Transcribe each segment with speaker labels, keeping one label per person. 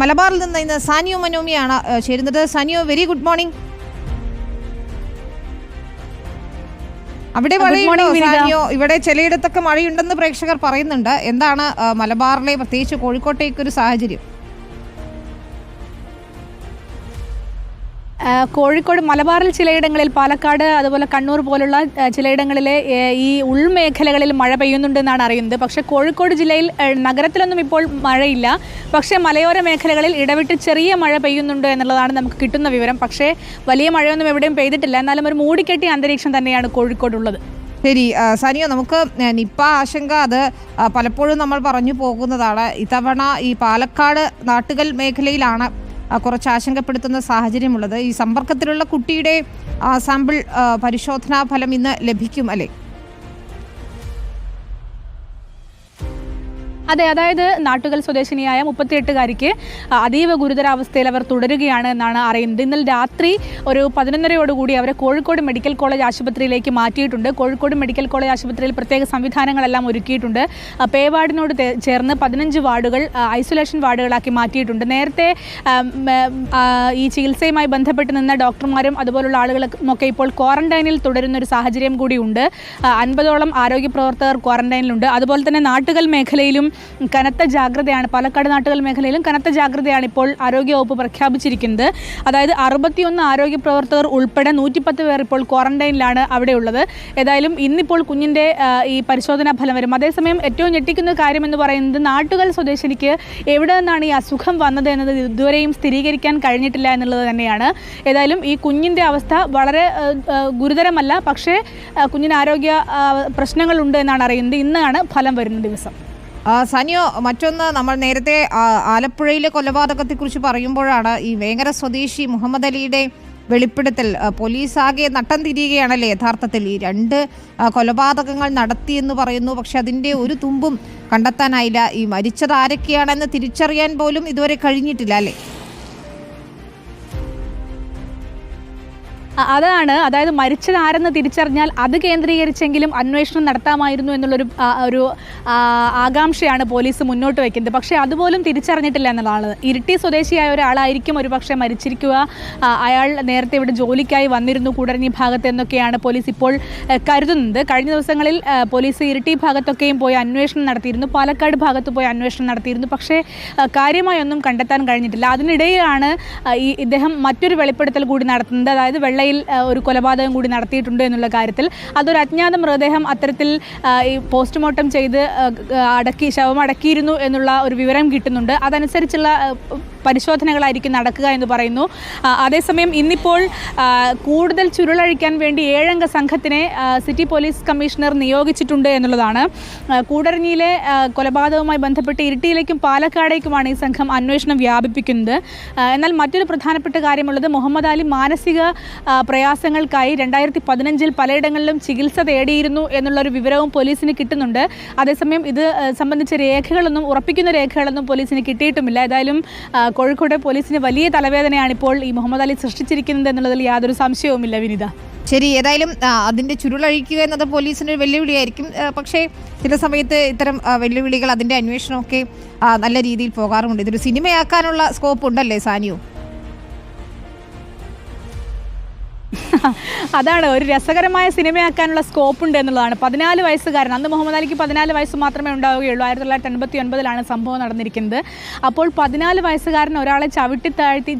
Speaker 1: മലബാറിൽ നിന്ന് ഇന്ന് സാനിയോ മനോമിയാണ് ചേരുന്നത്. സാനിയോ വെരി ഗുഡ് മോർണിംഗ് അവിടെ മഴയുണ്ടോ സാനിയോ? ഇവിടെ ചിലയിടത്തൊക്കെ മഴയുണ്ടെന്ന് പ്രേക്ഷകർ പറയുന്നുണ്ട്. എന്താണ് മലബാറിലെ പ്രത്യേകിച്ച് കോഴിക്കോട്ടേക്ക് ഒരു സാഹചര്യം?
Speaker 2: കോഴിക്കോട് മലബാറിൽ ചിലയിടങ്ങളിൽ പാലക്കാട് അതുപോലെ കണ്ണൂർ പോലുള്ള ചിലയിടങ്ങളിലെ ഈ ഉൾമേഖലകളിൽ മഴ പെയ്യുന്നുണ്ടെന്നാണ് അറിയുന്നത്. പക്ഷേ കോഴിക്കോട് ജില്ലയിൽ നഗരത്തിലൊന്നും ഇപ്പോൾ മഴയില്ല. പക്ഷേ മലയോര മേഖലകളിൽ ഇടവിട്ട് ചെറിയ മഴ പെയ്യുന്നുണ്ട് എന്നുള്ളതാണ് നമുക്ക് കിട്ടുന്ന വിവരം. പക്ഷേ വലിയ മഴയൊന്നും എവിടെയും പെയ്തിട്ടില്ല. എന്നാലും ഒരു മൂടിക്കെട്ടിയ അന്തരീക്ഷം തന്നെയാണ് കോഴിക്കോടുള്ളത്.
Speaker 1: ശരി സനിയോ നമുക്ക് നിപ്പ ആശങ്ക അത് പലപ്പോഴും നമ്മൾ പറഞ്ഞു പോകുന്നതാണ്. ഇത്തവണ ഈ പാലക്കാട് നാട്ടുകൽ മേഖലയിലാണ് കുറച്ച് ആശങ്കപ്പെടുത്തുന്ന സാഹചര്യമുള്ളത്. ഈ സമ്പർക്കത്തിലുള്ള കുട്ടിയുടെ സാമ്പിൾ പരിശോധനാ ഫലം ഇന്ന് ലഭിക്കും അല്ലേ?
Speaker 2: അതെ അതായത് നാട്ടുകൽ സ്വദേശിനിയായ മുപ്പത്തിയെട്ടുകാരിക്ക് അതീവ ഗുരുതരാവസ്ഥയിൽ അവർ തുടരുകയാണ് എന്നാണ് അറിയുന്നത്. ഇന്നലെ രാത്രി ഒരു പതിനൊന്നരയോടുകൂടി അവരെ കോഴിക്കോട് മെഡിക്കൽ കോളേജ് ആശുപത്രിയിലേക്ക് മാറ്റിയിട്ടുണ്ട്. കോഴിക്കോട് മെഡിക്കൽ കോളേജ് ആശുപത്രിയിൽ പ്രത്യേക സംവിധാനങ്ങളെല്ലാം ഒരുക്കിയിട്ടുണ്ട്. പേ വാർഡിനോട് ചേർന്ന് പതിനഞ്ച് വാർഡുകൾ ഐസൊലേഷൻ വാർഡുകളാക്കി മാറ്റിയിട്ടുണ്ട്. നേരത്തെ ഈ ചികിത്സയുമായി ബന്ധപ്പെട്ട് നിന്ന ഡോക്ടർമാരും അതുപോലുള്ള ആളുകളുമൊക്കെ ഇപ്പോൾ ക്വാറന്റൈനിൽ തുടരുന്ന ഒരു സാഹചര്യം കൂടിയുണ്ട്. അൻപതോളം ആരോഗ്യ പ്രവർത്തകർ ക്വാറന്റൈനിലുണ്ട്. അതുപോലെ തന്നെ നാട്ടുകൽ മേഖലയിലും കനത്ത ജാഗ്രതയാണ് പാലക്കാട് നാട്ടുകൽ മേഖലയിലും കനത്ത ജാഗ്രതയാണ് ഇപ്പോൾ ആരോഗ്യവകുപ്പ് പ്രഖ്യാപിച്ചിരിക്കുന്നത്. അതായത് അറുപത്തിയൊന്ന് ആരോഗ്യ പ്രവർത്തകർ ഉൾപ്പെടെ നൂറ്റിപ്പത്ത് പേർ ഇപ്പോൾ ക്വാറന്റൈനിലാണ് അവിടെയുള്ളത്. ഏതായാലും ഇന്നിപ്പോൾ കുഞ്ഞിന്റെ ഈ പരിശോധനാ ഫലം വരും. അതേസമയം ഏറ്റവും ഞെട്ടിക്കുന്ന കാര്യം എന്ന് പറയുന്നത് നാട്ടുകൾ സ്വദേശിനിക്ക് എവിടെ നിന്നാണ് ഈ അസുഖം വന്നത് എന്നത് ഇതുവരെയും സ്ഥിരീകരിക്കാൻ കഴിഞ്ഞിട്ടില്ല എന്നുള്ളത് തന്നെയാണ്. ഏതായാലും ഈ കുഞ്ഞിന്റെ അവസ്ഥ വളരെ ഗുരുതരമല്ല. പക്ഷേ കുഞ്ഞിന് ആരോഗ്യ പ്രശ്നങ്ങളുണ്ട് എന്നാണ് അറിയുന്നത്. ഇന്നാണ് ഫലം വരുന്ന ദിവസം.
Speaker 1: സാനിയോ മറ്റൊന്ന് നമ്മൾ നേരത്തെ ആലപ്പുഴയിലെ കൊലപാതകത്തെ കുറിച്ച് പറയുമ്പോഴാണ് ഈ വേങ്ങര സ്വദേശി മുഹമ്മദ് അലിയുടെ വെളിപ്പെടുത്തൽ. പോലീസ് ആകെ നട്ടം തിരിയുകയാണല്ലേ യഥാർത്ഥത്തിൽ ഈ രണ്ട് കൊലപാതകങ്ങൾ നടത്തിയെന്ന് പറയുന്നു. പക്ഷെ അതിന്റെ ഒരു തുമ്പും കണ്ടെത്താനായില്ല. ഈ മരിച്ചത് ആരൊക്കെയാണെന്ന് തിരിച്ചറിയാൻ പോലും ഇതുവരെ കഴിഞ്ഞിട്ടില്ല അല്ലേ?
Speaker 2: അതാണ്. അതായത് മരിച്ചതാരെന്ന് തിരിച്ചറിഞ്ഞാൽ അത് കേന്ദ്രീകരിച്ചെങ്കിലും അന്വേഷണം നടത്താമായിരുന്നു എന്നുള്ളൊരു ഒരു ആകാംക്ഷയാണ് പോലീസ് മുന്നോട്ട് വയ്ക്കുന്നത് പക്ഷേ അതുപോലും തിരിച്ചറിഞ്ഞിട്ടില്ല എന്നുള്ളതാണ്. ഇരിട്ടി സ്വദേശിയായ ഒരാളായിരിക്കും ഒരു പക്ഷേ മരിച്ചിരിക്കുക അയാൾ നേരത്തെ ഇവിടെ ജോലിക്കായി വന്നിരുന്നു കൂടരഞ്ഞി ഭാഗത്ത് എന്നൊക്കെയാണ് പോലീസ് ഇപ്പോൾ കരുതുന്നത്. കഴിഞ്ഞ ദിവസങ്ങളിൽ പോലീസ് ഇരിട്ടി ഭാഗത്തൊക്കെയും പോയി അന്വേഷണം നടത്തിയിരുന്നു. പാലക്കാട് ഭാഗത്ത് പോയി അന്വേഷണം നടത്തിയിരുന്നു. പക്ഷേ കാര്യമായൊന്നും കണ്ടെത്താൻ കഴിഞ്ഞിട്ടില്ല. അതിനിടയിലാണ് ഈ ഇദ്ദേഹം മറ്റൊരു വെളിപ്പെടുത്തൽ കൂടി നടത്തുന്നത്. അതായത് വെള്ളയിൽ ആ, ഒരു കൊലപാതകം കൂടി നടത്തിയിട്ടുണ്ട് എന്നുള്ള കാര്യത്തിൽ അതൊരു അജ്ഞാത മൃതദേഹം അത്തരത്തിൽ ഈ പോസ്റ്റ്മോർട്ടം ചെയ്ത് അടക്കി ശവം അടക്കിയിരുന്നു എന്നുള്ള ഒരു വിവരം കിട്ടുന്നുണ്ട്. അതനുസരിച്ചുള്ള പരിശോധനകളായിരിക്കും നടക്കുക എന്ന് പറയുന്നു. അതേസമയം ഇന്നിപ്പോൾ കൂടുതൽ ചുരുളഴിക്കാൻ വേണ്ടി ഏഴംഗ സംഘത്തിനെ സിറ്റി പോലീസ് കമ്മീഷണർ നിയോഗിച്ചിട്ടുണ്ട് എന്നുള്ളതാണ്. കൂടരഞ്ഞിയിലെ കൊലപാതകവുമായി ബന്ധപ്പെട്ട് ഇരിട്ടിയിലേക്കും പാലക്കാടേക്കുമാണ് ഈ സംഘം അന്വേഷണം വ്യാപിപ്പിക്കുന്നത്. എന്നാൽ മറ്റൊരു പ്രധാനപ്പെട്ട കാര്യമുള്ളത് മുഹമ്മദ് അലി മാനസിക പ്രയാസങ്ങൾക്കായി രണ്ടായിരത്തി പതിനഞ്ചിൽ പലയിടങ്ങളിലും ചികിത്സ തേടിയിരുന്നു എന്നുള്ളൊരു വിവരവും പോലീസിന് കിട്ടുന്നുണ്ട്. അതേസമയം ഇത് സംബന്ധിച്ച രേഖകളൊന്നും ഉറപ്പിക്കുന്ന രേഖകളൊന്നും പോലീസിന് കിട്ടിയിട്ടുമില്ല. ഏതായാലും കോഴിക്കോട് പോലീസിന് വലിയ തലവേദനയാണ് ഇപ്പോൾ ഈ മുഹമ്മദ് അലി സൃഷ്ടിച്ചിരിക്കുന്നത് എന്നുള്ളതിൽ യാതൊരു സംശയവുമില്ല വിനിത.
Speaker 1: ശരി ഏതായാലും അതിന്റെ ചുരുളഴിക്കുക എന്നത് പോലീസിന് ഒരു വെല്ലുവിളിയായിരിക്കും പക്ഷേ ചില സമയത്ത് ഇത്തരം വെല്ലുവിളികൾ അതിന്റെ അന്വേഷണമൊക്കെ നല്ല രീതിയിൽ പോകാറുമുണ്ട്. ഇതൊരു സിനിമയാക്കാനുള്ള സ്കോപ്പ് ഉണ്ടല്ലേ സാനിയോ?
Speaker 2: അതാണ് ഒരു രസകരമായ സിനിമയാക്കാനുള്ള സ്കോപ്പ് ഉണ്ട് എന്നുള്ളതാണ്. പതിനാല് വയസ്സുകാരൻ അന്ന് മുഹമ്മദ് അലിക്ക് പതിനാല് വയസ്സ് മാത്രമേ ഉണ്ടാവുകയുള്ളൂ. ആയിരത്തി തൊള്ളായിരത്തി എൺപത്തി ഒൻപതിലാണ് സംഭവം നടന്നിരിക്കുന്നത്. അപ്പോൾ പതിനാല് വയസ്സുകാരൻ ഒരാളെ ചവിട്ടി താഴ്ത്തി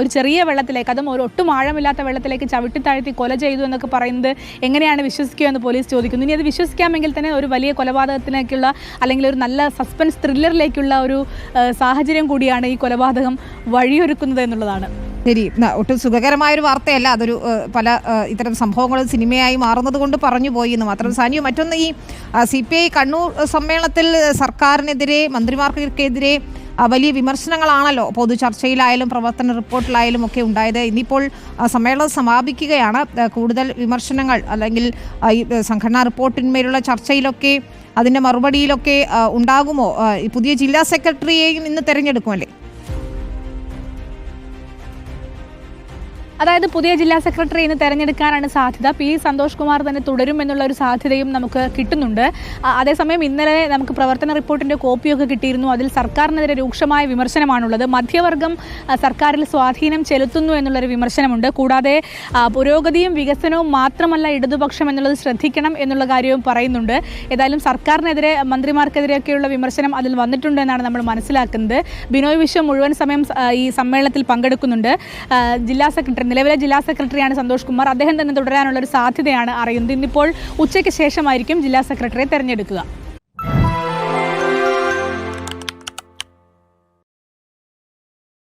Speaker 2: ഒരു ചെറിയ വെള്ളത്തിലേക്ക് അതും ഒരു ഒട്ടും ആഴമില്ലാത്ത വെള്ളത്തിലേക്ക് ചവിട്ടി താഴ്ത്തി കൊല ചെയ്തു എന്നൊക്കെ പറയുന്നത് എങ്ങനെയാണ് വിശ്വസിക്കുക എന്ന് പോലീസ് ചോദിക്കുന്നു. ഇനി അത് വിശ്വസിക്കാമെങ്കിൽ തന്നെ ഒരു വലിയ കൊലപാതകത്തിലേക്കുള്ള അല്ലെങ്കിൽ ഒരു നല്ല സസ്പെൻസ് ത്രില്ലറിലേക്കുള്ള ഒരു സാഹചര്യം കൂടിയാണ് ഈ കൊലപാതകം വഴിയൊരുക്കുന്നത് എന്നുള്ളതാണ്.
Speaker 1: ശരി ഒട്ടും സുഖകരമായ ഒരു വാർത്തയല്ല. അതൊരു പല ഇത്തരം സംഭവങ്ങൾ സിനിമയായി മാറുന്നത് കൊണ്ട് പറഞ്ഞു പോയി എന്ന് മാത്രം സാനിയോ മറ്റൊന്ന് ഈ സി പി ഐ കണ്ണൂർ സമ്മേളനത്തിൽ സർക്കാരിനെതിരെ മന്ത്രിമാർക്കെതിരെ വലിയ വിമർശനങ്ങളാണല്ലോ പൊതു ചർച്ചയിലായാലും പ്രവർത്തന റിപ്പോർട്ടിലായാലും ഒക്കെ ഉണ്ടായത്. ഇന്നിപ്പോൾ സമ്മേളനം സമാപിക്കുകയാണ്. കൂടുതൽ വിമർശനങ്ങൾ അല്ലെങ്കിൽ സംഘടനാ റിപ്പോർട്ടിന്മേലുള്ള ചർച്ചയിലൊക്കെ അതിന്റെ മറുപടിയിലൊക്കെ ഉണ്ടാകുമോ? പുതിയ ജില്ലാ സെക്രട്ടറിയെയും ഇന്ന് തെരഞ്ഞെടുക്കുമല്ലേ?
Speaker 2: അതായത് പുതിയ ജില്ലാ സെക്രട്ടറി ഇന്ന് തെരഞ്ഞെടുക്കാനാണ് സാധ്യത. പി. സന്തോഷ് കുമാർ തന്നെ തുടരും എന്നുള്ള ഒരു സാധ്യതയും നമുക്ക് കിട്ടുന്നുണ്ട്. അതേസമയം ഇന്നലെ നമുക്ക് പ്രവർത്തന റിപ്പോർട്ടിന്റെ കോപ്പിയൊക്കെ കിട്ടിയിരുന്നു. അതിൽ സർക്കാരിനെതിരെ രൂക്ഷമായ വിമർശനമാണുള്ളത്. മധ്യവർഗം സർക്കാരിൽ സ്വാധീനം ചെലുത്തുന്നു എന്നുള്ളൊരു വിമർശനമുണ്ട്. കൂടാതെ പുരോഗതിയും വികസനവും മാത്രമല്ല ഇടതുപക്ഷം എന്നുള്ളത് ശ്രദ്ധിക്കണം എന്നുള്ള കാര്യവും പറയുന്നുണ്ട്. ഏതായാലും സർക്കാരിനെതിരെ മന്ത്രിമാർക്കെതിരെയൊക്കെയുള്ള വിമർശനം അതിൽ വന്നിട്ടുണ്ട് എന്നാണ് നമ്മൾ മനസ്സിലാക്കുന്നത്. ബിനോയ് വിശ്വം മുഴുവൻ സമയം ഈ സമ്മേളനത്തിൽ പങ്കെടുക്കുന്നുണ്ട്. ജില്ലാ സെക്രട്ടറി നിലവിലെ ജില്ലാ സെക്രട്ടറിയാണ് സന്തോഷ് കുമാർ. അദ്ദേഹം തന്നെ തുടരാനുള്ള ഒരു സാധ്യതയാണ് അറിയുന്നത്. ഇന്നിപ്പോൾ ഉച്ചയ്ക്ക് ശേഷമായിരിക്കും ജില്ലാ സെക്രട്ടറിയെ തെരഞ്ഞെടുക്കുക.